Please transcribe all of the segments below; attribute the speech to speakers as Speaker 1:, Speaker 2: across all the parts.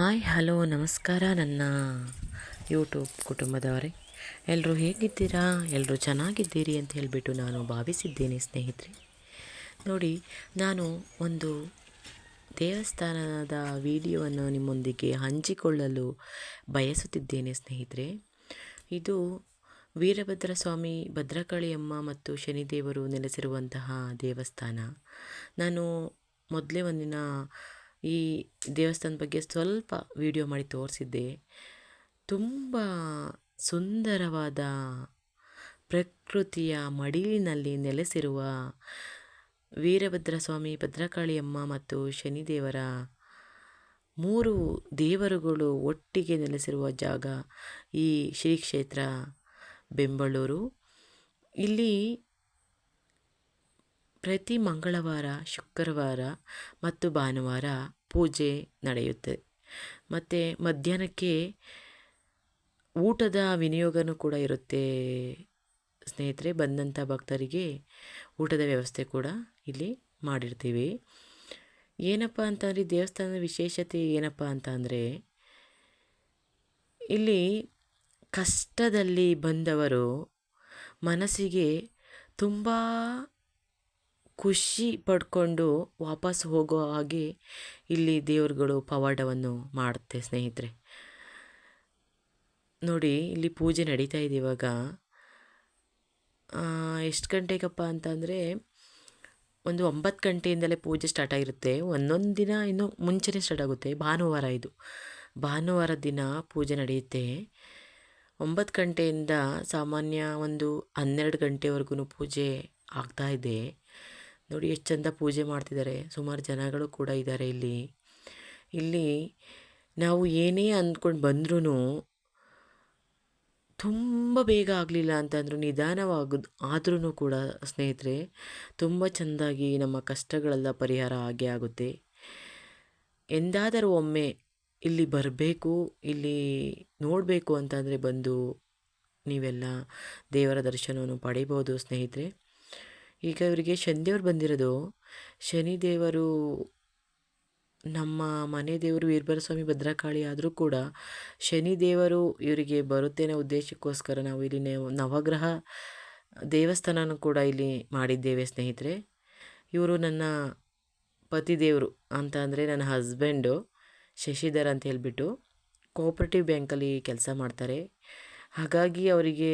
Speaker 1: Hi, hello, ನಮಸ್ಕಾರ ನನ್ನ YouTube ಕುಟುಂಬದವರೇ. ಎಲ್ಲರೂ ಹೇಗಿದ್ದೀರಾ? ಎಲ್ಲರೂ ಚೆನ್ನಾಗಿದ್ದೀರಿ ಅಂತ ಹೇಳಿಬಿಟ್ಟು ನಾನು ಭಾವಿಸಿದ್ದೇನೆ ಸ್ನೇಹಿತರೆ. ನೋಡಿ, ನಾನು ಒಂದು ದೇವಸ್ಥಾನದ ವಿಡಿಯೋವನ್ನು ನಿಮ್ಮೊಂದಿಗೆ ಹಂಚಿಕೊಳ್ಳಲು ಬಯಸುತ್ತಿದ್ದೇನೆ ಸ್ನೇಹಿತರೆ. ಇದು ವೀರಭದ್ರ ಸ್ವಾಮಿ ಭದ್ರಕಾಳಿಯಮ್ಮ ಮತ್ತು ಶನಿದೇವರು ನೆಲೆಸಿರುವಂತಹ ದೇವಸ್ಥಾನ. ನಾನು ಮೊದಲೇ ಒಂದಿನ ಈ ದೇವಸ್ಥಾನದ ಬಗ್ಗೆ ಸ್ವಲ್ಪ ವಿಡಿಯೋ ಮಾಡಿ ತೋರಿಸಿದ್ದೆ. ತುಂಬ ಸುಂದರವಾದ ಪ್ರಕೃತಿಯ ಮಡಿಲಿನಲ್ಲಿ ನೆಲೆಸಿರುವ ವೀರಭದ್ರ ಸ್ವಾಮಿ ಭದ್ರಕಾಳಿಯಮ್ಮ ಮತ್ತು ಶನಿದೇವರ ಮೂರು ದೇವರುಗಳು ಒಟ್ಟಿಗೆ ನೆಲೆಸಿರುವ ಜಾಗ ಈ ಶ್ರೀ ಕ್ಷೇತ್ರ ಇಲ್ಲಿ ಪ್ರತಿ ಮಂಗಳವಾರ, ಶುಕ್ರವಾರ ಮತ್ತು ಭಾನುವಾರ ಪೂಜೆ ನಡೆಯುತ್ತೆ. ಮತ್ತು ಮಧ್ಯಾಹ್ನಕ್ಕೆ ಊಟದ ವಿನಿಯೋಗನೂ ಕೂಡ ಇರುತ್ತೆ. ಸ್ನೇಹಿತರೆ ಬಂದಂಥ ಭಕ್ತರಿಗೆ ಊಟದ ವ್ಯವಸ್ಥೆ ಕೂಡ ಇಲ್ಲಿ ಮಾಡಿರ್ತೀವಿ. ಏನಪ್ಪ ಅಂತಂದರೆ ದೇವಸ್ಥಾನದ ವಿಶೇಷತೆ ಏನಪ್ಪ ಅಂತ ಅಂದರೆ, ಇಲ್ಲಿ ಕಷ್ಟದಲ್ಲಿ ಬಂದವರು ಮನಸ್ಸಿಗೆ ತುಂಬ ಖುಷಿ ಪಡ್ಕೊಂಡು ವಾಪಸ್ ಹೋಗೋ ಹಾಗೆ ಇಲ್ಲಿ ದೇವರುಗಳು ಪವಾಡವನ್ನು ಮಾಡುತ್ತೆ ಸ್ನೇಹಿತರೆ. ನೋಡಿ, ಇಲ್ಲಿ ಪೂಜೆ ನಡೀತಾ ಇದೆ ಇವಾಗ. ಎಷ್ಟು ಗಂಟೆಗಪ್ಪ ಅಂತಂದರೆ ಒಂದು ಒಂಬತ್ತು ಗಂಟೆಯಿಂದಲೇ ಪೂಜೆ ಸ್ಟಾರ್ಟ್ ಆಗಿರುತ್ತೆ. ಒಂದೊಂದು ದಿನ ಇನ್ನೂ ಮುಂಚೆನೇ ಸ್ಟಾರ್ಟ್ ಆಗುತ್ತೆ. ಭಾನುವಾರ ಇದು. ಭಾನುವಾರ ದಿನ ಪೂಜೆ ನಡೆಯುತ್ತೆ. ಒಂಬತ್ತು ಗಂಟೆಯಿಂದ ಸಾಮಾನ್ಯ ಒಂದು ಹನ್ನೆರಡು ಗಂಟೆವರೆಗೂ ಪೂಜೆ ಆಗ್ತಾ ಇದೆ. ನೋಡಿ ಎಷ್ಟು ಚಂದ ಪೂಜೆ ಮಾಡ್ತಿದ್ದಾರೆ. ಸುಮಾರು ಜನಗಳು ಕೂಡ ಇದ್ದಾರೆ ಇಲ್ಲಿ. ಇಲ್ಲಿ ನಾವು ಏನೇ ಅಂದ್ಕೊಂಡು ಬಂದ್ರೂ ತುಂಬ ಬೇಗ ಆಗಲಿಲ್ಲ ಅಂತಂದರೂ ನಿಧಾನವಾಗ ಆದ್ರೂ ಕೂಡ ಸ್ನೇಹಿತರೆ, ತುಂಬ ಚೆಂದಾಗಿ ನಮ್ಮ ಕಷ್ಟಗಳೆಲ್ಲ ಪರಿಹಾರ ಆಗೇ ಆಗುತ್ತೆ. ಎಂದಾದರೂ ಒಮ್ಮೆ ಇಲ್ಲಿ ಬರಬೇಕು, ಇಲ್ಲಿ ನೋಡಬೇಕು ಅಂತಂದರೆ ಬಂದು ನೀವೆಲ್ಲ ದೇವರ ದರ್ಶನವನ್ನು ಪಡಿಬೋದು ಸ್ನೇಹಿತರೆ. ಈಗ ಇವರಿಗೆ ಶನಿದೇವರು ಬಂದಿರೋದು. ಶನಿದೇವರು ನಮ್ಮ ಮನೆ ದೇವರು ವೀರಭದ್ರ ಸ್ವಾಮಿ ಭದ್ರಕಾಳಿ ಆದರೂ ಕೂಡ ಶನಿದೇವರು ಇವರಿಗೆ ಬರುತ್ತೆ ಉದ್ದೇಶಕ್ಕೋಸ್ಕರ ನಾವು ಇಲ್ಲಿ ನವಗ್ರಹ ದೇವಸ್ಥಾನನೂ ಕೂಡ ಇಲ್ಲಿ ಮಾಡಿದ್ದೇವೆ ಸ್ನೇಹಿತರೆ. ಇವರು ನನ್ನ ಪತಿದೇವರು ಅಂತ ಅಂದರೆ ನನ್ನ ಹಸ್ಬೆಂಡು ಶಶಿಧರ್ ಅಂತ ಹೇಳಿಬಿಟ್ಟು ಕೋಆಪ್ರೇಟಿವ್ ಬ್ಯಾಂಕಲ್ಲಿ ಕೆಲಸ ಮಾಡ್ತಾರೆ. ಹಾಗಾಗಿ ಅವರಿಗೆ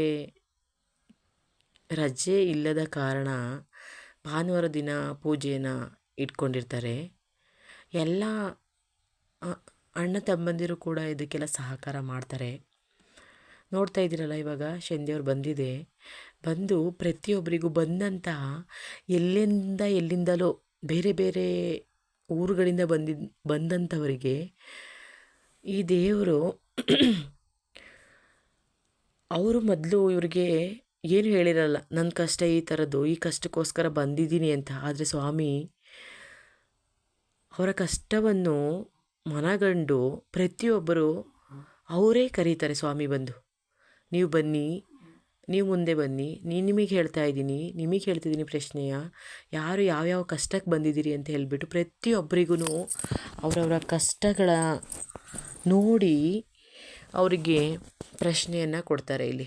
Speaker 1: ರಜೆ ಇಲ್ಲದ ಕಾರಣ ಭಾನುವಾರ ದಿನ ಪೂಜೆಯನ್ನು ಇಟ್ಕೊಂಡಿರ್ತಾರೆ. ಎಲ್ಲ ಅಣ್ಣ ತಮ್ಮಂದಿರು ಕೂಡ ಇದಕ್ಕೆಲ್ಲ ಸಹಕಾರ ಮಾಡ್ತಾರೆ. ನೋಡ್ತಾ ಇದ್ದೀರಲ್ಲ ಇವಾಗ ಶನಿದೇವ್ರು ಬಂದಿದೆ. ಬಂದು ಪ್ರತಿಯೊಬ್ಬರಿಗೂ ಬಂದಂತಹ ಎಲ್ಲಿಂದ ಎಲ್ಲಿಂದಲೋ ಬೇರೆ ಬೇರೆ ಊರುಗಳಿಂದ ಬಂದಿದ್ದ ಬಂದಂಥವರಿಗೆ ಈ ದೇವರು, ಅವರು ಮೊದಲು ಇವ್ರಿಗೆ ಏನು ಹೇಳಿರಲ್ಲ ನನ್ನ ಕಷ್ಟ ಈ ಥರದ್ದು ಈ ಕಷ್ಟಕ್ಕೋಸ್ಕರ ಬಂದಿದ್ದೀನಿ ಅಂತ. ಆದರೆ ಸ್ವಾಮಿ, ಅವರ ಕಷ್ಟವನ್ನು ಮನಗಂಡು ಪ್ರತಿಯೊಬ್ಬರು ಅವರೇ ಕರೀತಾರೆ ಸ್ವಾಮಿ ಬಂದು. ನೀವು ಬನ್ನಿ, ನೀವು ಮುಂದೆ ಬನ್ನಿ, ನೀನು ನಿಮಗೆ ಹೇಳ್ತಾ ಇದ್ದೀನಿ, ನಿಮಗೆ ಹೇಳ್ತಿದ್ದೀನಿ ಪ್ರಶ್ನೆಯ. ಯಾರು ಯಾವ್ಯಾವ ಕಷ್ಟಕ್ಕೆ ಬಂದಿದ್ದೀರಿ ಅಂತ ಹೇಳಿಬಿಟ್ಟು ಪ್ರತಿಯೊಬ್ಬರಿಗೂ ಅವರವರ ಕಷ್ಟಗಳ ನೋಡಿ ಅವರಿಗೆ ಪ್ರಶ್ನೆಯನ್ನು ಕೊಡ್ತಾರೆ ಇಲ್ಲಿ.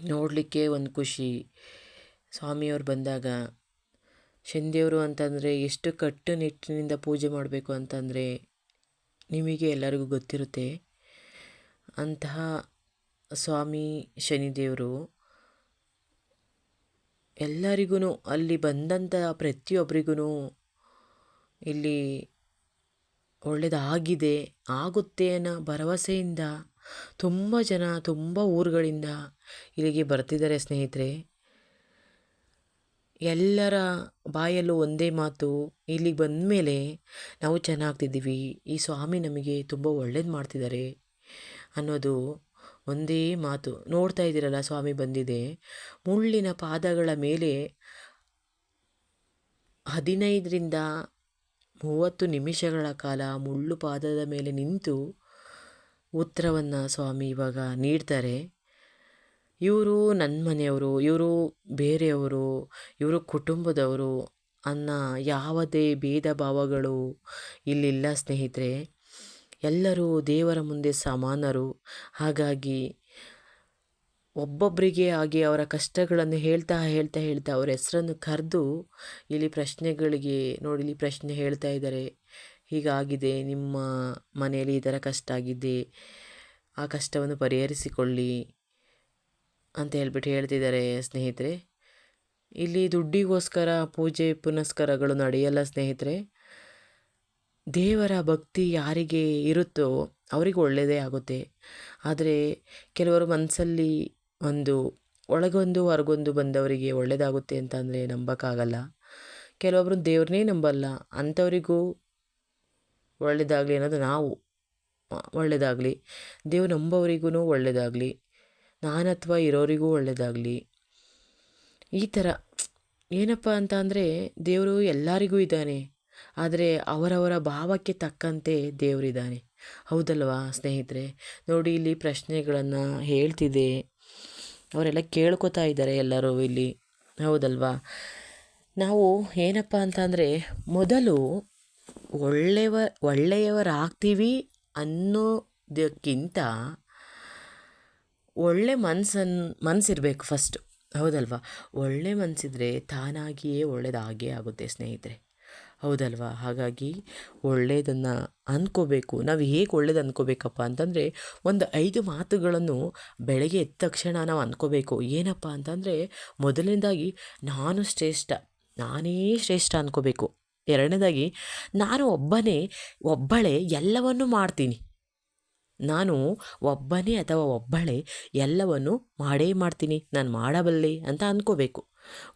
Speaker 1: ನೋಡಲಿಕ್ಕೆ ಒಂದು ಖುಷಿ. ಸ್ವಾಮಿಯವ್ರು ಬಂದಾಗ, ಶನಿದೇವರು ಅಂತಂದರೆ ಎಷ್ಟು ಕಟ್ಟುನಿಟ್ಟಿನಿಂದ ಪೂಜೆ ಮಾಡಬೇಕು ಅಂತಂದರೆ ನಿಮಗೆ ಎಲ್ಲರಿಗೂ ಗೊತ್ತಿರುತ್ತೆ. ಅಂತಹ ಸ್ವಾಮಿ, ಶನಿದೇವರು ಎಲ್ಲರಿಗೂ ಅಲ್ಲಿ ಬಂದಂಥ ಪ್ರತಿಯೊಬ್ಬರಿಗೂ ಇಲ್ಲಿ ಒಳ್ಳೆಯದಾಗಿದೆ ಆಗುತ್ತೆ ಅನ್ನೋ ಭರವಸೆಯಿಂದ ತುಂಬ ಜನ ತುಂಬ ಊರುಗಳಿಂದ ಇಲ್ಲಿಗೆ ಬರ್ತಿದ್ದಾರೆ ಸ್ನೇಹಿತರೆ. ಎಲ್ಲರ ಬಾಯಲ್ಲೂ ಒಂದೇ ಮಾತು, ಇಲ್ಲಿಗೆ ಬಂದ ಮೇಲೆ ನಾವು ಚೆನ್ನಾಗ್ತಿದ್ದೀವಿ, ಈ ಸ್ವಾಮಿ ನಮಗೆ ತುಂಬ ಒಳ್ಳೇದು ಮಾಡ್ತಿದ್ದಾರೆ ಅನ್ನೋದು ಒಂದೇ ಮಾತು. ನೋಡ್ತಾ ಇದ್ದೀರಲ್ಲ ಸ್ವಾಮಿ ಬಂದಿದೆ, ಮುಳ್ಳಿನ ಪಾದಗಳ ಮೇಲೆ ಹದಿನೈದರಿಂದ ಮೂವತ್ತು ನಿಮಿಷಗಳ ಕಾಲ ಮುಳ್ಳು ಪಾದದ ಮೇಲೆ ನಿಂತು ಉತ್ತರವನ್ನು ಸ್ವಾಮಿ ಇವಾಗ ನೀಡ್ತಾರೆ. ಇವರು ನನ್ನ ಮನೆಯವರು, ಇವರು ಬೇರೆಯವರು, ಇವರು ಕುಟುಂಬದವರು ಅನ್ನೋ ಯಾವುದೇ ಭೇದ ಭಾವಗಳು ಇಲ್ಲಿಲ್ಲ ಸ್ನೇಹಿತರೆ. ಎಲ್ಲರೂ ದೇವರ ಮುಂದೆ ಸಮಾನರು. ಹಾಗಾಗಿ ಒಬ್ಬೊಬ್ಬರಿಗೆ ಆಗಿ ಅವರ ಕಷ್ಟಗಳನ್ನು ಹೇಳ್ತಾ ಹೇಳ್ತಾ ಹೇಳ್ತಾ ಅವರ ಹೆಸರನ್ನು ಕರೆದು ಇಲ್ಲಿ ಪ್ರಶ್ನೆಗಳಿಗೆ ನೋಡಿ ಇಲ್ಲಿ ಪ್ರಶ್ನೆ ಹೇಳ್ತಾ ಇದ್ದಾರೆ. ಹೀಗಾಗಿದೆ. ನಿಮ್ಮ ಮನೆಯಲ್ಲಿ ಈ ಥರ ಕಷ್ಟ ಆಗಿದೆ. ಆ ಕಷ್ಟವನ್ನು ಪರಿಹರಿಸಿಕೊಳ್ಳಿ ಅಂತ ಹೇಳ್ಬಿಟ್ಟು ಹೇಳ್ತಿದ್ದಾರೆ ಸ್ನೇಹಿತರೆ. ಇಲ್ಲಿ ದುಡ್ಡಿಗೋಸ್ಕರ ಪೂಜೆ ಪುನಸ್ಕಾರಗಳು ನಡೆಯಲ್ಲ ಸ್ನೇಹಿತರೆ. ದೇವರ ಭಕ್ತಿ ಯಾರಿಗೆ ಇರುತ್ತೋ ಅವರಿಗೆ ಒಳ್ಳೆಯದೇ ಆಗುತ್ತೆ. ಆದರೆ ಕೆಲವರು ಮನಸ್ಸಲ್ಲಿ ಒಂದು ಒಳಗೊಂದು ಹೊರಗೊಂದು ಬಂದವರಿಗೆ ಒಳ್ಳೆಯದಾಗುತ್ತೆ ಅಂತಂದರೆ ನಂಬೋಕ್ಕಾಗಲ್ಲ. ಕೆಲವೊಬ್ಬರು ದೇವ್ರನ್ನೇ ನಂಬಲ್ಲ. ಅಂಥವರಿಗೂ ಒಳ್ಳೆಯದಾಗಲಿ ಅನ್ನೋದು ನಾವು. ಒಳ್ಳೆಯದಾಗಲಿ ದೇವ್ರು ನಂಬೋರಿಗೂ ಒಳ್ಳೆಯದಾಗಲಿ ನಾನತ್ವ ಇರೋರಿಗೂ ಒಳ್ಳೆಯದಾಗಲಿ ಈ ಥರ. ಏನಪ್ಪ ಅಂತ ಅಂದರೆ ದೇವರು ಎಲ್ಲರಿಗೂ ಇದ್ದಾನೆ. ಆದರೆ ಅವರವರ ಭಾವಕ್ಕೆ ತಕ್ಕಂತೆ ದೇವರಿದ್ದಾನೆ ಹೌದಲ್ವಾ ಸ್ನೇಹಿತರೆ? ನೋಡಿ ಇಲ್ಲಿ ಪ್ರಶ್ನೆಗಳನ್ನು ಹೇಳ್ತಿದೆ. ಅವರೆಲ್ಲ ಕೇಳ್ಕೊತಾ ಇದ್ದಾರೆ ಎಲ್ಲರೂ ಇಲ್ಲಿ. ಹೌದಲ್ವಾ? ನಾವು ಏನಪ್ಪ ಅಂತಂದರೆ ಮೊದಲು ಒಳ್ಳೆಯವ ಒಳ್ಳೆಯವರಾಗ್ತೀವಿ ಅನ್ನೋದಕ್ಕಿಂತ ಒಳ್ಳೆ ಮನ್ಸನ್ನು ಮನಸ್ಸಿರಬೇಕು ಫಸ್ಟು ಹೌದಲ್ವಾ? ಒಳ್ಳೆ ಮನಸ್ಸಿದ್ರೆ ತಾನಾಗಿಯೇ ಒಳ್ಳೆಯದಾಗೇ ಆಗುತ್ತೆ ಸ್ನೇಹಿತರೆ. ಹೌದಲ್ವಾ? ಹಾಗಾಗಿ ಒಳ್ಳೆಯದನ್ನು ಅಂದ್ಕೋಬೇಕು ನಾವು ಹೇಗೆ ಒಳ್ಳೇದು ಅಂದ್ಕೋಬೇಕಪ್ಪ ಅಂತಂದರೆ ಒಂದು ಐದು ಮಾತುಗಳನ್ನು ಬೆಳಗ್ಗೆ ಎದ್ದ ತಕ್ಷಣ ನಾವು ಅಂದ್ಕೋಬೇಕು ಏನಪ್ಪ ಅಂತಂದರೆ ಮೊದಲನೇದಾಗಿ ನಾನು ಶ್ರೇಷ್ಠ. ನಾನೇ ಶ್ರೇಷ್ಠ ಅಂದ್ಕೋಬೇಕು ಎರಡನೇದಾಗಿ, ನಾನು ಒಬ್ಬನೇ, ಒಬ್ಬಳೇ ಎಲ್ಲವನ್ನು ಮಾಡ್ತೀನಿ. ನಾನು ಒಬ್ಬನೇ ಅಥವಾ ಒಬ್ಬಳೇ ಎಲ್ಲವನ್ನು ಮಾಡೇ ಮಾಡ್ತೀನಿ. ನಾನು ಮಾಡಬಲ್ಲೆ ಅಂತ ಅಂದ್ಕೋಬೇಕು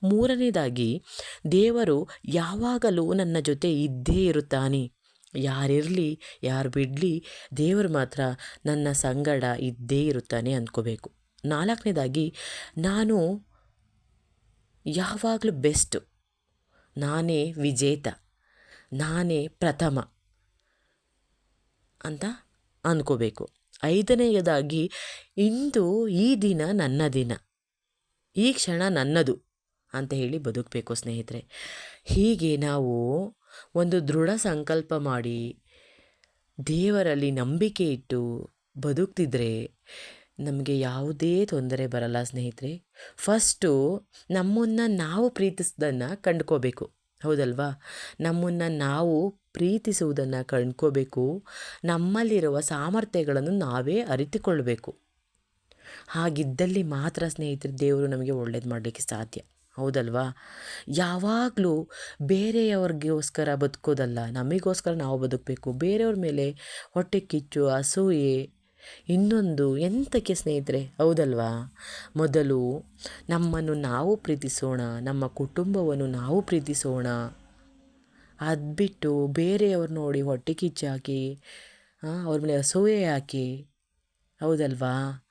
Speaker 1: ಮೂರನೇದಾಗಿ, ದೇವರು ಯಾವಾಗಲೂ ನನ್ನ ಜೊತೆ ಇದ್ದೇ ಇರುತ್ತಾನೆ. ಯಾರಿರಲಿ, ಯಾರು ಬಿಡಲಿ, ದೇವರು ಮಾತ್ರ ನನ್ನ ಸಂಗಡ ಇದ್ದೇ ಇರುತ್ತಾನೆ ಅಂದ್ಕೋಬೇಕು ನಾಲ್ಕನೇದಾಗಿ, ನಾನು ಯಾವಾಗಲೂ ಬೆಸ್ಟು. ನಾನೇ ವಿಜೇತ, ನಾನೇ ಪ್ರಥಮ ಅಂತ ಅಂದ್ಕೋಬೇಕು ಐದನೆಯದಾಗಿ, ಇಂದು ಈ ದಿನ ನನ್ನ ದಿನ, ಈ ಕ್ಷಣ ನನ್ನದು ಅಂತ ಹೇಳಿ ಬದುಕಬೇಕು ಸ್ನೇಹಿತರೆ. ಹೀಗೆ ನಾವು ಒಂದು ದೃಢ ಸಂಕಲ್ಪ ಮಾಡಿ ದೇವರಲ್ಲಿ ನಂಬಿಕೆ ಇಟ್ಟು ಬದುಕ್ತಿದ್ರೆ ನಮಗೆ ಯಾವುದೇ ತೊಂದರೆ ಬರಲ್ಲ, ಸ್ನೇಹಿತರೆ. ಫಸ್ಟು ನಮ್ಮನ್ನು ನಾವು ಪ್ರೀತಿಸ್ದನ್ನು ಕಂಡ್ಕೋಬೇಕು. ಹೌದಲ್ವಾ? ನಮ್ಮನ್ನು ನಾವು ಪ್ರೀತಿಸುವುದನ್ನು ಕಂಡ್ಕೋಬೇಕು. ನಮ್ಮಲ್ಲಿರುವ ಸಾಮರ್ಥ್ಯಗಳನ್ನು ನಾವೇ ಅರಿತುಕೊಳ್ಬೇಕು. ಹಾಗಿದ್ದಲ್ಲಿ ಮಾತ್ರ, ಸ್ನೇಹಿತರೆ, ದೇವರು ನಮಗೆ ಒಳ್ಳೇದು ಮಾಡಲಿಕ್ಕೆ ಸಾಧ್ಯ. ಹೌದಲ್ವಾ? ಯಾವಾಗಲೂ ಬೇರೆಯವ್ರಿಗೋಸ್ಕರ ಬದುಕೋದಲ್ಲ, ನಮಗೋಸ್ಕರ ನಾವು ಬದುಕಬೇಕು. ಬೇರೆಯವ್ರ ಮೇಲೆ ಹೊಟ್ಟೆ ಕಿಚ್ಚು, ಅಸೂಯೆ ಇನ್ನೊಂದು ಎಂತಕ್ಕೆ ಸ್ನೇಹಿತರೆ? ಹೌದಲ್ವಾ? ಮೊದಲು ನಮ್ಮನ್ನು ನಾವು ಪ್ರೀತಿಸೋಣ, ನಮ್ಮ ಕುಟುಂಬವನ್ನು ನಾವು ಪ್ರೀತಿಸೋಣ. ಅದು ಬಿಟ್ಟು ಬೇರೆಯವ್ರು ನೋಡಿ ಹೊಟ್ಟೆ ಕಿಚ್ಚಾಕಿ ಅವ್ರ ಮೇಲೆ ಅಸೂಯೆ ಹಾಕಿ. ಹೌದಲ್ವಾ?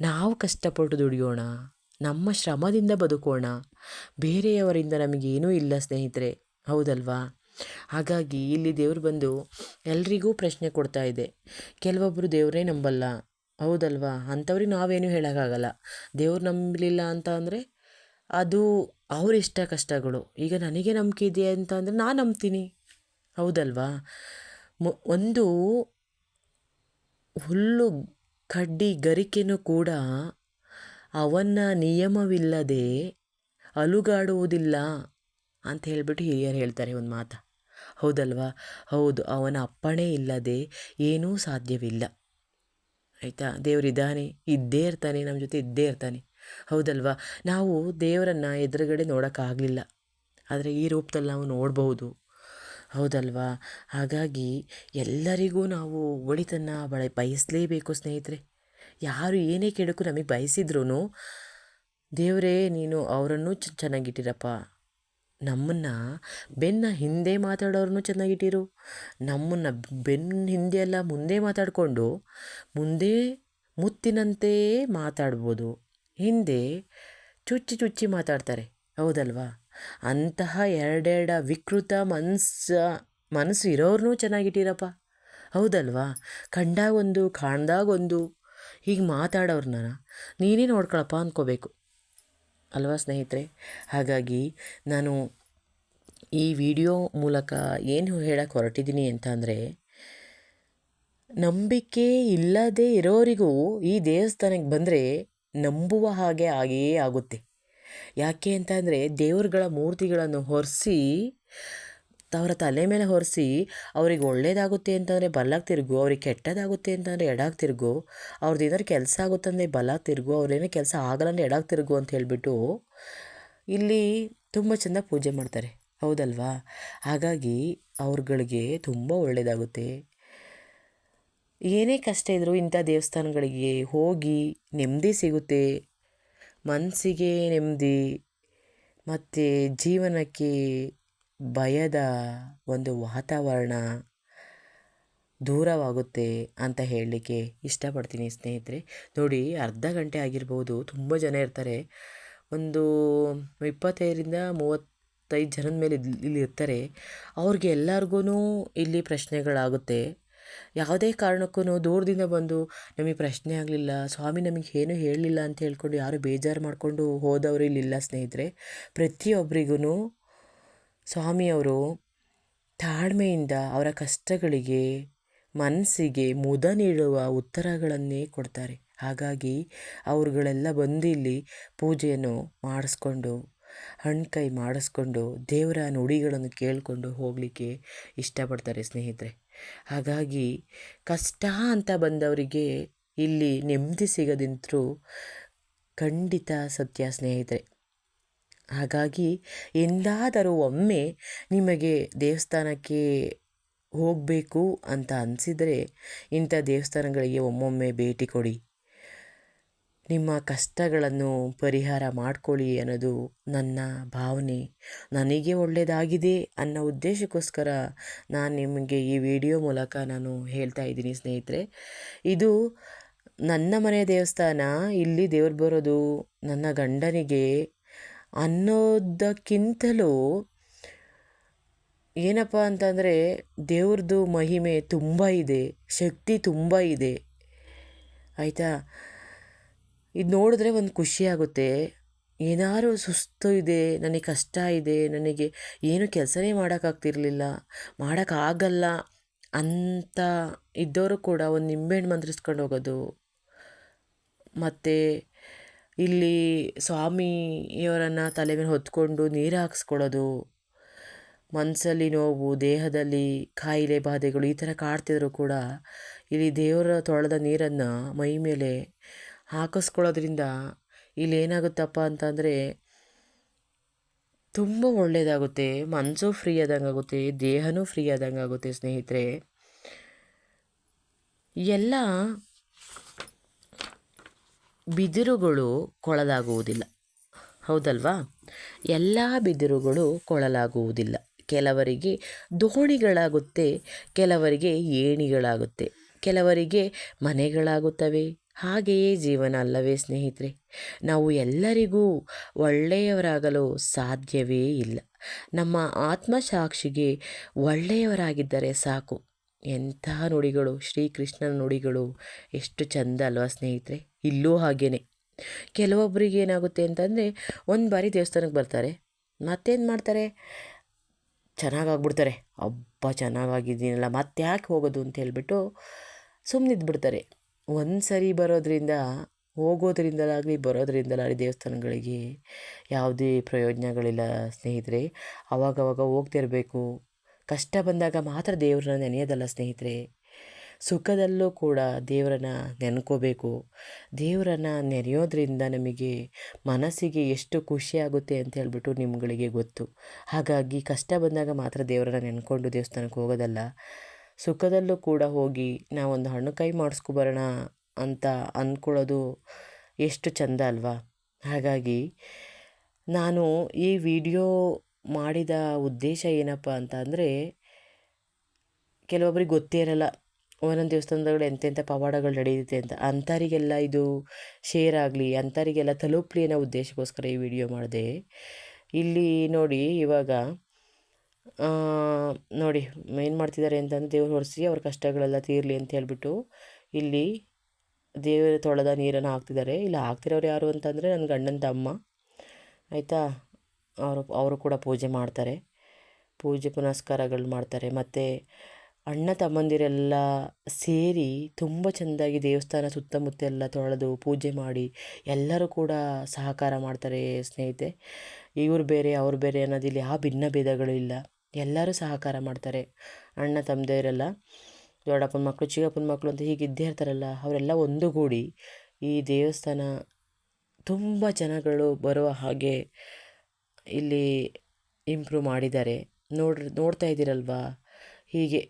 Speaker 1: ನಾವು ಕಷ್ಟಪಟ್ಟು ದುಡಿಯೋಣ, ನಮ್ಮ ಶ್ರಮದಿಂದ ಬದುಕೋಣ. ಬೇರೆಯವರಿಂದ ನಮಗೇನೂ ಇಲ್ಲ ಸ್ನೇಹಿತರೆ. ಹೌದಲ್ವಾ? ಹಾಗಾಗಿ ಇಲ್ಲಿ ದೇವರು ಬಂದು ಎಲ್ರಿಗೂ ಪ್ರಶ್ನೆ ಕೊಡ್ತಾ ಇದೆ. ಕೆಲವೊಬ್ಬರು ದೇವರೇ ನಂಬಲ್ಲ. ಹೌದಲ್ವಾ? ಅಂಥವ್ರಿಗೆ ನಾವೇನು ಹೇಳೋಕ್ಕಾಗಲ್ಲ. ದೇವ್ರು ನಂಬಲಿಲ್ಲ ಅಂತ ಅಂದರೆ ಅದು ಅವ್ರ ಇಷ್ಟ ಕಷ್ಟಗಳು. ಈಗ ನನಗೆ ನಂಬಿಕೆ ಇದೆ ಅಂತ ಅಂದರೆ ನಾನು ನಂಬ್ತೀನಿ. ಹೌದಲ್ವಾ? ಒಂದು ಹುಲ್ಲು ಕಡ್ಡಿ ಗರಿಕೆನೂ ಕೂಡ ಅವನ ನಿಯಮವಿಲ್ಲದೆ ಅಲುಗಾಡುವುದಿಲ್ಲ ಅಂತ ಹೇಳಿಬಿಟ್ಟು ಹಿರಿಯರು ಹೇಳ್ತಾರೆ ಒಂದು ಮಾತು. ಹೌದಲ್ವಾ? ಹೌದು, ಅವನ ಅಪ್ಪಣೆ ಇಲ್ಲದೆ ಏನೂ ಸಾಧ್ಯವಿಲ್ಲ. ಆಯಿತಾ? ದೇವರಿದ್ದಾನೆ ಇದ್ದೇ ಇರ್ತಾನೆ, ನಮ್ಮ ಜೊತೆ ಇದ್ದೇ ಇರ್ತಾನೆ. ಹೌದಲ್ವಾ? ನಾವು ದೇವರನ್ನು ಎದುರುಗಡೆ ನೋಡೋಕ್ಕಾಗಲಿಲ್ಲ. ಆದರೆ ಈ ರೂಪದಲ್ಲಿ ನಾವು ನೋಡಬಹುದು ಹೌದಲ್ವಾ? ಹಾಗಾಗಿ ಎಲ್ಲರಿಗೂ ನಾವು ಒಳಿತನ್ನು ಬಳ, ಬಯಸಲೇಬೇಕು ಸ್ನೇಹಿತರೆ. ಯಾರು ಏನೇ ಕೆಡಕು ನಮಗೆ ಬಯಸಿದ್ರೂ ದೇವರೇ, ನೀನು ಅವರನ್ನು ಚೆನ್ನಾಗಿಟ್ಟಿರಪ್ಪ. ನಮ್ಮನ್ನು ಬೆನ್ನ ಹಿಂದೆ ಮಾತಾಡೋರನ್ನು ಚೆನ್ನಾಗಿಟ್ಟಿರು. ನಮ್ಮನ್ನು ಬೆನ್ನ ಹಿಂದೆ ಎಲ್ಲ ಮುಂದೆ ಮಾತಾಡಿಕೊಂಡು ಮುಂದೆ ಮುತ್ತಿನಂತೆ ಮಾತಾಡ್ಬೋದು. ಹಿಂದೆ ಚುಚ್ಚಿ ಚುಚ್ಚಿ ಮಾತಾಡ್ತಾರೆ. ಹೌದಲ್ವಾ? ಅಂತಹ ಎರಡೆರಡ ವಿಕೃತ ಮನ್ಸು, ಮನಸ್ಸು ಇರೋರ್ನೂ ಚೆನ್ನಾಗಿಟ್ಟಿರಪ್ಪ. ಹೌದಲ್ವಾ? ಕಂಡಾಗೊಂದು, ಕಾಣ್ದಾಗೊಂದು ಹೀಗೆ ಮಾತಾಡೋರನ್ನ ನೀನೇ ನೋಡ್ಕೊಳಪ್ಪ ಅಂದ್ಕೋಬೇಕು ಅಲ್ವಾ ಸ್ನೇಹಿತರೆ? ಹಾಗಾಗಿ ನಾನು ಈ ವಿಡಿಯೋ ಮೂಲಕ ಏನು ಹೇಳಕ್ಕೆ ಹೊರಟಿದ್ದೀನಿ ಅಂತ ಅಂದರೆ, ನಂಬಿಕೆ ಇಲ್ಲದೆ ಇರೋರಿಗೂ ಈ ದೇವಸ್ಥಾನಕ್ಕೆ ಬಂದರೆ ನಂಬುವ ಹಾಗೆ ಆಗೇ ಆಗುತ್ತೆ. ಯಾಕೆ ಅಂತ ಅಂದರೆ, ದೇವರುಗಳ ಮೂರ್ತಿಗಳನ್ನು ಹೊರಿಸಿ ಅವರ ತಲೆ ಮೇಲೆ ಹೊರಿಸಿ, ಅವ್ರಿಗೆ ಒಳ್ಳೇದಾಗುತ್ತೆ ಅಂತಂದರೆ ಬಲಕ್ಕೆ ತಿರುಗು, ಅವ್ರಿಗೆ ಕೆಟ್ಟದಾಗುತ್ತೆ ಅಂತಂದರೆ ಎಡಕ್ಕೆ ತಿರುಗು ಅವ್ರದ್ದು ಏನಾದ್ರು ಕೆಲಸ ಆಗುತ್ತಂದರೆ ಬಲಕ್ಕೆ ತಿರುಗು ಅವ್ರೇನೋ ಕೆಲಸ ಆಗಲ್ಲ ಅಂದರೆ ತಿರುಗು ಅಂತ ಹೇಳಿಬಿಟ್ಟು ಇಲ್ಲಿ ತುಂಬ ಚೆಂದ ಪೂಜೆ ಮಾಡ್ತಾರೆ. ಹೌದಲ್ವಾ? ಹಾಗಾಗಿ ಅವ್ರಗಳಿಗೆ ತುಂಬ ಒಳ್ಳೆಯದಾಗುತ್ತೆ ಏನೇ ಕಷ್ಟ ಇದ್ದರೂ ಇಂಥ ದೇವಸ್ಥಾನಗಳಿಗೆ ಹೋಗಿ ನೆಮ್ಮದಿ ಸಿಗುತ್ತೆ. ಮನಸ್ಸಿಗೆ ನೆಮ್ಮದಿ, ಮತ್ತು ಜೀವನಕ್ಕೆ ಭಯದ ಒಂದು ವಾತಾವರಣ ದೂರವಾಗುತ್ತೆ ಅಂತ ಹೇಳಲಿಕ್ಕೆ ಇಷ್ಟಪಡ್ತೀನಿ ಸ್ನೇಹಿತರೆ. ನೋಡಿ, ಅರ್ಧ ಗಂಟೆ ಆಗಿರ್ಬೋದು, ತುಂಬ ಜನ ಇರ್ತಾರೆ. ಒಂದು ಇಪ್ಪತ್ತೈದರಿಂದ ಮೂವತ್ತೈದು ಜನದ ಮೇಲೆ ಇಲ್ಲಿ ಇರ್ತಾರೆ. ಅವ್ರಿಗೆ ಎಲ್ಲರಿಗೂ ಇಲ್ಲಿ ಪ್ರಶ್ನೆಗಳಾಗುತ್ತೆ. ಯಾವುದೇ ಕಾರಣಕ್ಕೂ ದೂರದಿಂದ ಬಂದು, ನಮಗೆ ಪ್ರಶ್ನೆ ಆಗಲಿಲ್ಲ, ಸ್ವಾಮಿ ನಮಗೆ ಏನೂ ಹೇಳಲಿಲ್ಲ ಅಂತ ಹೇಳ್ಕೊಂಡು ಯಾರು ಬೇಜಾರು ಮಾಡಿಕೊಂಡು ಹೋದವರು ಇಲ್ಲಿಲ್ಲ ಸ್ನೇಹಿತರೆ. ಪ್ರತಿಯೊಬ್ಬರಿಗೂ ಸ್ವಾಮಿಯವರು ತಾಳ್ಮೆಯಿಂದ ಅವರ ಕಷ್ಟಗಳಿಗೆ ಮನಸ್ಸಿಗೆ ಮುದ ನೀಡುವ ಉತ್ತರಗಳನ್ನೇ ಕೊಡ್ತಾರೆ. ಹಾಗಾಗಿ ಅವರುಗಳೆಲ್ಲ ಬಂದು ಇಲ್ಲಿ ಪೂಜೆಯನ್ನು ಮಾಡಿಸ್ಕೊಂಡು, ಹಣ್ಕೈ ಮಾಡಿಸ್ಕೊಂಡು, ದೇವರ ನುಡಿಗಳನ್ನು ಕೇಳಿಕೊಂಡು ಹೋಗಲಿಕ್ಕೆ ಇಷ್ಟಪಡ್ತಾರೆ ಸ್ನೇಹಿತರೆ. ಹಾಗಾಗಿ ಕಷ್ಟ ಅಂತ ಬಂದವರಿಗೆ ಇಲ್ಲಿ ನೆಮ್ಮದಿ ಸಿಗದಿಂತರೂ ಖಂಡಿತ ಸತ್ಯ ಸ್ನೇಹಿತರೆ. ಹಾಗಾಗಿ ಎಂದಾದರೂ ಒಮ್ಮೆ ನಿಮಗೆ ದೇವಸ್ಥಾನಕ್ಕೆ ಹೋಗಬೇಕು ಅಂತ ಅನಿಸಿದರೆ ಇಂಥ ದೇವಸ್ಥಾನಗಳಿಗೆ ಒಮ್ಮೊಮ್ಮೆ ಭೇಟಿ ಕೊಡಿ. ನಿಮ್ಮ ಕಷ್ಟಗಳನ್ನು ಪರಿಹಾರ ಮಾಡಿಕೊಳ್ಳಿ ಅನ್ನೋದು ನನ್ನ ಭಾವನೆ. ನನಗೆ ಒಳ್ಳೆಯದಾಗಿದೆ ಅನ್ನೋ ಉದ್ದೇಶಕ್ಕೋಸ್ಕರ ನಾನು ನಿಮಗೆ ಈ ವಿಡಿಯೋ ಮೂಲಕ ನಾನು ಹೇಳ್ತಾ ಇದ್ದೀನಿ ಸ್ನೇಹಿತರೆ. ಇದು ನನ್ನ ಮನೆಯ ದೇವಸ್ಥಾನ, ಇಲ್ಲಿ ದೇವ್ರು ಬರೋದು ನನ್ನ ಗಂಡನಿಗೆ ಅನ್ನೋದಕ್ಕಿಂತಲೂ ಏನಪ್ಪ ಅಂತಂದರೆ ದೇವ್ರದ್ದು ಮಹಿಮೆ ತುಂಬ ಇದೆ, ಶಕ್ತಿ ತುಂಬ ಇದೆ. ಆಯಿತಾ? ಇದು ನೋಡಿದ್ರೆ ಒಂದು ಖುಷಿ ಆಗುತ್ತೆ. ಏನಾದ್ರು ಸುಸ್ತು ಇದೆ, ನನಗೆ ಕಷ್ಟ ಇದೆ, ನನಗೆ ಏನು ಕೆಲಸನೇ ಮಾಡೋಕ್ಕಾಗ್ತಿರ್ಲಿಲ್ಲ ಮಾಡೋಕ್ಕಾಗಲ್ಲ ಅಂತ ಇದ್ದವರು ಕೂಡ ಒಂದು ನಿಂಬೆಹಣ್ಣು ಮಂತ್ರಿಸ್ಕೊಂಡು ಹೋಗೋದು. ಮತ್ತು ಇಲ್ಲಿ ಸ್ವಾಮಿಯವರನ್ನು ತಲೆ ಮೇಲೆ ಹೊತ್ಕೊಂಡು ನೀರು ಹಾಕ್ಸ್ಕೊಳ್ಳೋದು ಮನಸ್ಸಲ್ಲಿ ನೋವು, ದೇಹದಲ್ಲಿ ಕಾಯಿಲೆ ಬಾಧೆಗಳು ಈ ಥರ ಕಾಡ್ತಿದ್ರು ಕೂಡ ಇಲ್ಲಿ ದೇವರ ತೊಳೆದ ನೀರನ್ನು ಮೈ ಮೇಲೆ ಹಾಕಿಸ್ಕೊಳ್ಳೋದ್ರಿಂದ ಇಲ್ಲಿ ಏನಾಗುತ್ತಪ್ಪ ಅಂತಂದರೆ ತುಂಬ ಒಳ್ಳೆಯದಾಗುತ್ತೆ ಮನಸ್ಸು ಫ್ರೀ ಆದಂಗೆ ಆಗುತ್ತೆ, ದೇಹನೂ ಫ್ರೀ ಆದಂಗೆ ಆಗುತ್ತೆ ಸ್ನೇಹಿತರೆ. ಎಲ್ಲ ಬಿದಿರುಗಳು ಕೊಳಲಾಗುವುದಿಲ್ಲ. ಹೌದಲ್ವಾ? ಎಲ್ಲ ಬಿದಿರುಗಳು ಕೊಳಲಾಗುವುದಿಲ್ಲ. ಕೆಲವರಿಗೆ ದೋಣಿಗಳಾಗುತ್ತೆ, ಕೆಲವರಿಗೆ ಏಣಿಗಳಾಗುತ್ತೆ, ಕೆಲವರಿಗೆ ಮನೆಗಳಾಗುತ್ತವೆ. ಹಾಗೆಯೇ ಜೀವನ ಅಲ್ಲವೇ ಸ್ನೇಹಿತರೆ? ನಾವು ಎಲ್ಲರಿಗೂ ಒಳ್ಳೆಯವರಾಗಲು ಸಾಧ್ಯವೇ ಇಲ್ಲ. ನಮ್ಮ ಆತ್ಮಸಾಕ್ಷಿಗೆ ಒಳ್ಳೆಯವರಾಗಿದ್ದರೆ ಸಾಕು. ಎಂತಹ ನುಡಿಗಳು, ಶ್ರೀಕೃಷ್ಣನ ನುಡಿಗಳು. ಎಷ್ಟು ಚಂದ ಅಲ್ವಾ ಸ್ನೇಹಿತರೆ? ಇಲ್ಲೂ ಹಾಗೇ ಕೆಲವೊಬ್ಬರಿಗೆ ಏನಾಗುತ್ತೆ ಅಂತಂದರೆ, ಒಂದು ಬಾರಿ ದೇವಸ್ಥಾನಕ್ಕೆ ಬರ್ತಾರೆ, ಮತ್ತೇನು ಮಾಡ್ತಾರೆ? ಚೆನ್ನಾಗಾಗ್ಬಿಡ್ತಾರೆ. ಹಬ್ಬ ಚೆನ್ನಾಗಾಗಿದ್ದೀನಲ್ಲ ಮತ್ತೆ ಯಾಕೆ ಹೋಗೋದು ಅಂತ ಹೇಳ್ಬಿಟ್ಟು ಸುಮ್ಮನಿದ್ಬಿಡ್ತಾರೆ ಒಂದು ಸರಿ ಬರೋದರಿಂದ, ಹೋಗೋದ್ರಿಂದಲಾಗಲಿ, ಬರೋದ್ರಿಂದಲಾಗಲಿ ದೇವಸ್ಥಾನಗಳಿಗೆ ಯಾವುದೇ ಪ್ರಯೋಜನಗಳಿಲ್ಲ ಸ್ನೇಹಿತರೆ. ಅವಾಗವಾಗ ಹೋಗ್ತಿರ್ಬೇಕು. ಕಷ್ಟ ಬಂದಾಗ ಮಾತ್ರ ದೇವರನ್ನ ನೆನೆಯೋದಲ್ಲ ಸ್ನೇಹಿತರೆ. ಸುಖದಲ್ಲೂ ಕೂಡ ದೇವರನ್ನ ನೆನ್ಕೋಬೇಕು. ದೇವರನ್ನ ನೆನೆಯೋದ್ರಿಂದ ನಮಗೆ ಮನಸ್ಸಿಗೆ ಎಷ್ಟು ಖುಷಿಯಾಗುತ್ತೆ ಅಂತ ಹೇಳ್ಬಿಟ್ಟು ನಿಮ್ಗಳಿಗೆ ಗೊತ್ತು. ಹಾಗಾಗಿ ಕಷ್ಟ ಬಂದಾಗ ಮಾತ್ರ ದೇವರನ್ನ ನೆನ್ಕೊಂಡು ದೇವಸ್ಥಾನಕ್ಕೆ ಹೋಗೋದಲ್ಲ. ಸುಖದಲ್ಲೂ ಕೂಡ ಹೋಗಿ ನಾವೊಂದು ಹಣ್ಣು ಕೈ ಮಾಡಿಸ್ಕೊಬರೋಣ ಅಂತ ಅಂದ್ಕೊಳ್ಳೋದು ಎಷ್ಟು ಚಂದ ಅಲ್ವಾ? ಹಾಗಾಗಿ ನಾನು ಈ ವಿಡಿಯೋ ಮಾಡಿದ ಉದ್ದೇಶ ಏನಪ್ಪ ಅಂತ ಅಂದರೆ ಕೆಲವೊಬ್ರಿಗೆ ಗೊತ್ತೇ ಇರಲ್ಲ, ಒಂದೊಂದು ದೇವಸ್ಥಾನದೊಳಗಡೆ ಎಂತೆಂಥ ಪವಾಡಗಳು ನಡೆಯುತ್ತೆ ಅಂತ. ಅಂಥವರಿಗೆಲ್ಲ ಇದು ಶೇರ್ ಆಗಲಿ ಅಂಥವರಿಗೆಲ್ಲ ತಲುಪಲಿ ಅನ್ನೋ ಉದ್ದೇಶಕ್ಕೋಸ್ಕರ ಈ ವಿಡಿಯೋ ಮಾಡಿದೆ. ಇಲ್ಲಿ ನೋಡಿ, ಇವಾಗ ನೋಡಿ, ಏನು ಮಾಡ್ತಿದ್ದಾರೆ ಅಂತಂದು ದೇವ್ರು ಹೊರಿಸಿ ಅವ್ರ ಕಷ್ಟಗಳೆಲ್ಲ ತೀರಲಿ ಅಂತ ಹೇಳ್ಬಿಟ್ಟು ಇಲ್ಲಿ ದೇವರ ತೊಳೆದ ನೀರನ್ನು ಹಾಕ್ತಿದ್ದಾರೆ. ಇಲ್ಲಿ, ಹಾಕ್ತಿರೋರು ಯಾರು ಅಂತಂದರೆ ನನ್ನ ಗಂಡನ ತಮ್ಮ. ಆಯಿತಾ? ಅವರು ಅವರು ಕೂಡ ಪೂಜೆ ಮಾಡ್ತಾರೆ. ಪೂಜೆ ಪುನಸ್ಕಾರಗಳು ಮಾಡ್ತಾರೆ. ಮತ್ತು ಅಣ್ಣ, ತಮ್ಮಂದಿರೆಲ್ಲ ಸೇರಿ ತುಂಬ ಚೆಂದಾಗಿ ದೇವಸ್ಥಾನ ಸುತ್ತಮುತ್ತ ಎಲ್ಲ ತೊಳೆದು ಪೂಜೆ ಮಾಡಿ ಎಲ್ಲರೂ ಕೂಡ ಸಹಕಾರ ಮಾಡ್ತಾರೆ ಸ್ನೇಹಿತೆ. ಇವ್ರು ಬೇರೆ, ಅವ್ರು ಬೇರೆ ಅನ್ನೋದಿಲ್ಲ ಯಾವ ಭಿನ್ನ ಭೇದಗಳು ಇಲ್ಲ. ಎಲ್ಲರೂ ಸಹಕಾರ ಮಾಡ್ತಾರೆ ಅಣ್ಣ, ತಮ್ಮದೇರೆಲ್ಲ. ದೊಡ್ಡಪ್ಪನ ಮಕ್ಕಳು ಚಿಕ್ಕಪ್ಪನ ಮಕ್ಕಳು ಅಂತ ಹೀಗೆ ಇದ್ದೇ ಇರ್ತಾರಲ್ಲ, ಅವರೆಲ್ಲ ಒಂದುಗೂಡಿ ಈ ದೇವಸ್ಥಾನ ತುಂಬ ಜನಗಳು ಬರುವ ಹಾಗೆ ಇಲ್ಲಿ ಇಂಪ್ರೂವ್ ಮಾಡಿದ್ದಾರೆ. ನೋಡ್ರಿ, ನೋಡ್ತಾ ಇದ್ದೀರಲ್ವಾ? ಹೀಗೆ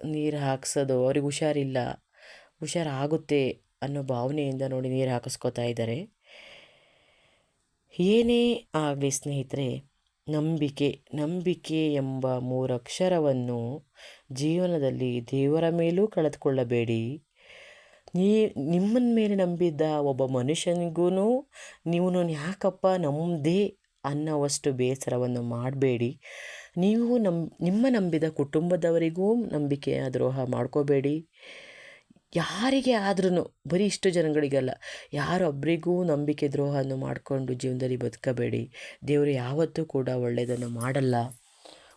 Speaker 1: ನೀರು ಹಾಕ್ಸೋದು ಅವ್ರಿಗೆ ಹುಷಾರಿಲ್ಲ. ಹುಷಾರಾಗುತ್ತೆ ಅನ್ನೋ ಭಾವನೆಯಿಂದ ನೋಡಿ ನೀರು ಹಾಕಿಸ್ಕೊತಾ ಇದ್ದಾರೆ. ಏನೇ ಆಗಲಿ ಸ್ನೇಹಿತರೆ, ನಂಬಿಕೆ ನಂಬಿಕೆ ಎಂಬ ಮೂರಕ್ಷರವನ್ನು ಜೀವನದಲ್ಲಿ ದೇವರ ಮೇಲೂ ಕಳೆದುಕೊಳ್ಳಬೇಡಿ. ನೀ ನಿಮ್ಮನ್ನ ಮೇಲೆ ನಂಬಿದ್ದ ಒಬ್ಬ ಮನುಷ್ಯನಿಗೂ ನೀವು ಯಾಕಪ್ಪ ನಂಬದೆ ಅನ್ನೋವಷ್ಟು ಬೇಸರವನ್ನು ಮಾಡಬೇಡಿ. ನೀವು ನಮ್ಮ ನಿಮ್ಮ ನಂಬಿದ ಕುಟುಂಬದವರಿಗೂ ನಂಬಿಕೆಯ ದ್ರೋಹ ಮಾಡ್ಕೋಬೇಡಿ. ಯಾರಿಗೆ ಆದ್ರೂ ಬರೀ ಇಷ್ಟು ಜನಗಳಿಗಲ್ಲ ಯಾರೊಬ್ಬರಿಗೂ ನಂಬಿಕೆ ದ್ರೋಹವನ್ನು ಮಾಡಿಕೊಂಡು ಜೀವನದಲ್ಲಿ ಬದುಕಬೇಡಿ. ದೇವರು ಯಾವತ್ತೂ ಕೂಡ ಒಳ್ಳೆಯದನ್ನು ಮಾಡಲ್ಲ.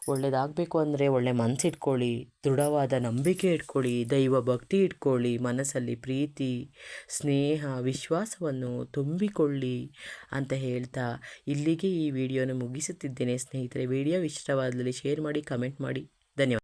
Speaker 1: ಒಳ್ಳೇದಾಗಬೇಕು ಅಂದರೆ ಒಳ್ಳೆ ಮನಸ್ಸಿಟ್ಕೊಳ್ಳಿ ದೃಢವಾದ ನಂಬಿಕೆ ಇಟ್ಕೊಳ್ಳಿ, ದೈವ ಭಕ್ತಿ ಇಟ್ಕೊಳ್ಳಿ, ಮನಸ್ಸಲ್ಲಿ ಪ್ರೀತಿ, ಸ್ನೇಹ, ವಿಶ್ವಾಸವನ್ನು ತುಂಬಿಕೊಳ್ಳಿ ಅಂತ ಹೇಳ್ತಾ ಇಲ್ಲಿಗೆ ಈ ವಿಡಿಯೋನ ಮುಗಿಸುತ್ತಿದ್ದೇನೆ. ಸ್ನೇಹಿತರೆ, ವಿಡಿಯೋ ಇಷ್ಟವಾದಲ್ಲಿ ಶೇರ್ ಮಾಡಿ, ಕಮೆಂಟ್ ಮಾಡಿ.